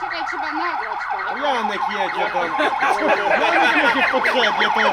Чекай, хіба надо читати? Я не є, я там. Я не є, я там.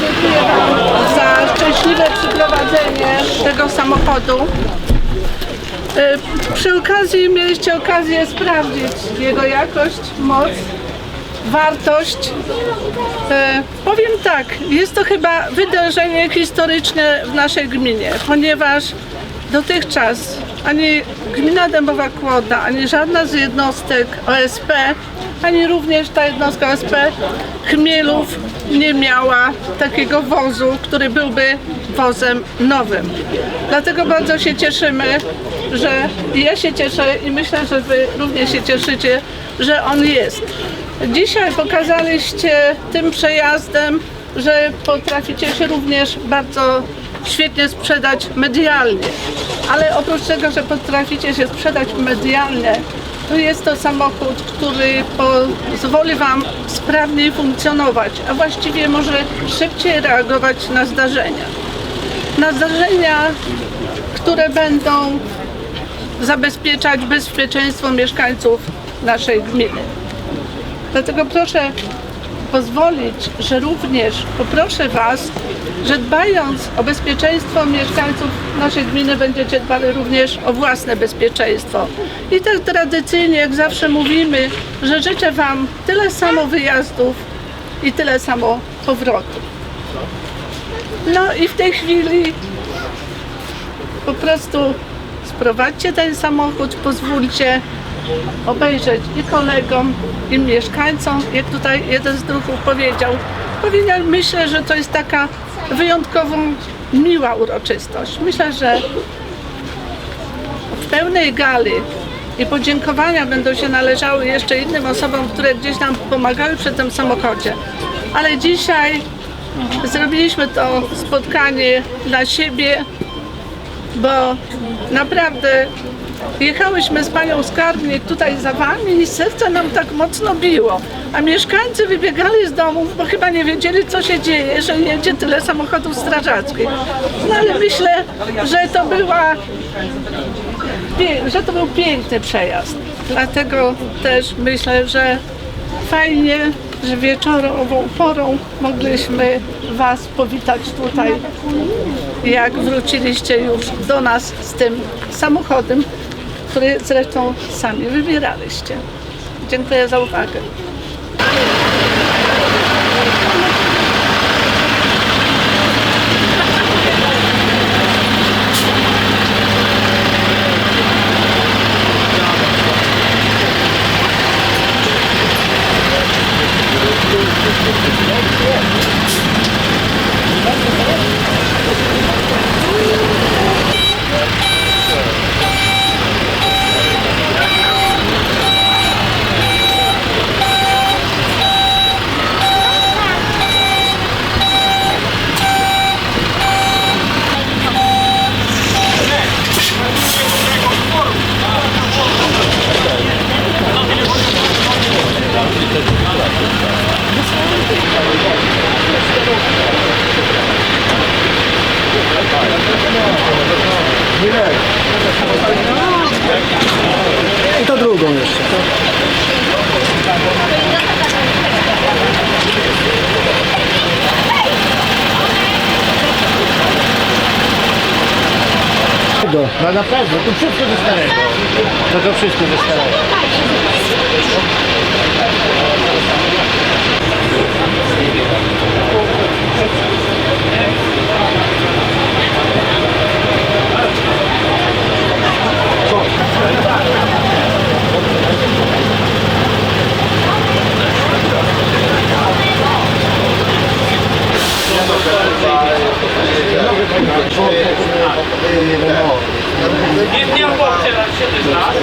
Dziękuję Wam za szczęśliwe przyprowadzenie tego samochodu. E, Przy okazji mieliście okazję sprawdzić jego jakość, moc, wartość. E, Powiem tak, jest to chyba wydarzenie historyczne w naszej gminie, ponieważ dotychczas ani gmina Dębowa Kłoda, ani żadna z jednostek OSP, ani również ta jednostka OSP Chmielów nie miała takiego wozu, który byłby wozem nowym. Dlatego bardzo się cieszymy, że ja się cieszę i myślę, że Wy również się cieszycie, że on jest. Dzisiaj pokazaliście tym przejazdem, że potraficie się również bardzo świetnie sprzedać medialnie. Ale oprócz tego, że potraficie się sprzedać medialnie, to jest to samochód, który pozwoli Wam sprawniej funkcjonować, a właściwie może szybciej reagować na zdarzenia. Na zdarzenia, które będą zabezpieczać bezpieczeństwo mieszkańców naszej gminy. Dlatego proszę pozwolić, że również poproszę Was, że dbając o bezpieczeństwo mieszkańców naszej gminy będziecie dbali również o własne bezpieczeństwo. I tak tradycyjnie, jak zawsze mówimy, że życzę Wam tyle samo wyjazdów i tyle samo powrotów. No i w tej chwili po prostu sprowadźcie ten samochód, pozwólcie obejrzeć i kolegom, i mieszkańcom, jak tutaj jeden z druhów powiedział. Powiedział, myślę, że to jest taka wyjątkowo miła uroczystość. Myślę, że w pełnej gali i podziękowania będą się należały jeszcze innym osobom, które gdzieś nam pomagały przy tym samochodzie. Ale dzisiaj zrobiliśmy to spotkanie dla siebie, bo naprawdę jechałyśmy z panią skarbnik tutaj za wami i serce nam tak mocno biło. A mieszkańcy wybiegali z domów, bo chyba nie wiedzieli, co się dzieje, że jedzie tyle samochodów strażackich. No ale myślę, że to była że to był piękny przejazd. Dlatego też myślę, że fajnie, że wieczorową porą mogliśmy Was powitać tutaj, jak wróciliście już do nas z tym samochodem, który zresztą sami wybieraliście. Dziękuję za uwagę. I to drugą jeszcze. No na pewno, to wszystko ze starego. To to wszystko ze starego. Nie, nie obok się, się ty znasz.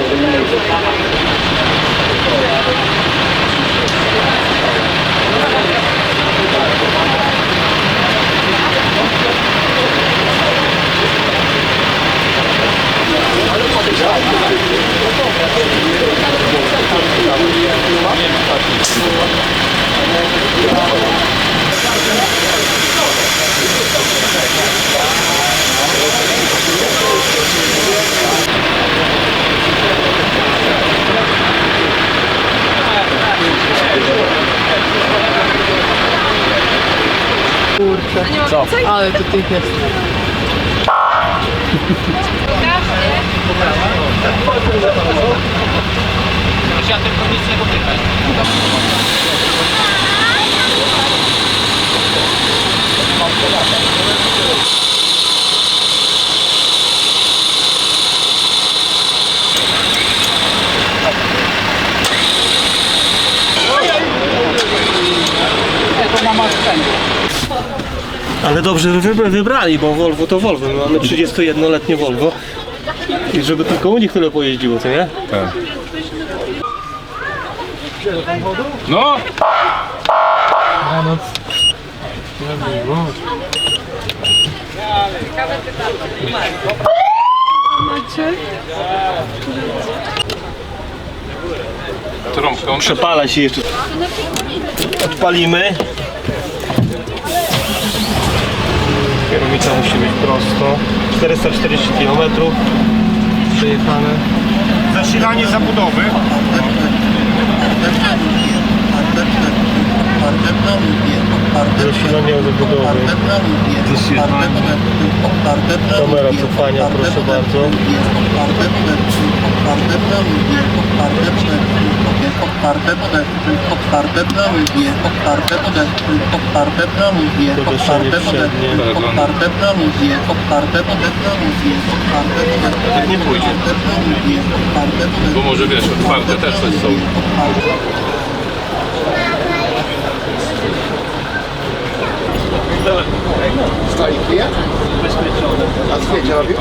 Thank you. Ale to tych jest. Ale dobrze wy- wybrali, bo Volvo to Volvo. My mamy 31-letnie Volvo. I żeby tylko u nich tyle pojeździło, co nie? No! Macie? Trąbką. Przepala się jeszcze. Odpalimy. Kierownica musi być prosto. 440 km przejechane. Zasilanie zabudowy. Zasilanie zabudowy. Kamera cofania, proszę bardzo. Otwarte praluzje, otwarte podestry, otwarte praluzje, Powieszenie otwarte przednie. podestry, otwarte praluzje, otwarte podestry, otwarte podestry. Tak nie pójdzie. Bo może wiesz, otwarte też coś są. Stoliki, a zdjęcie robił?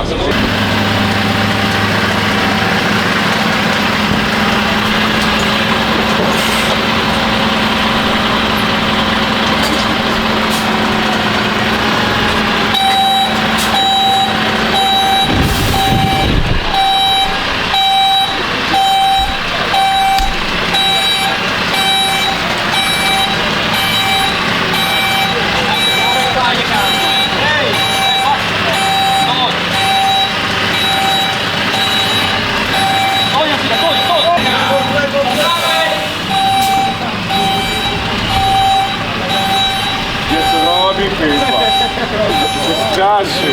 Robi chyba. Straszy.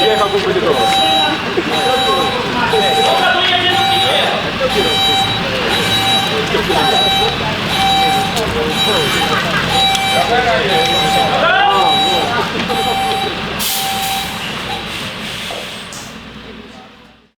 Zjechał go będzie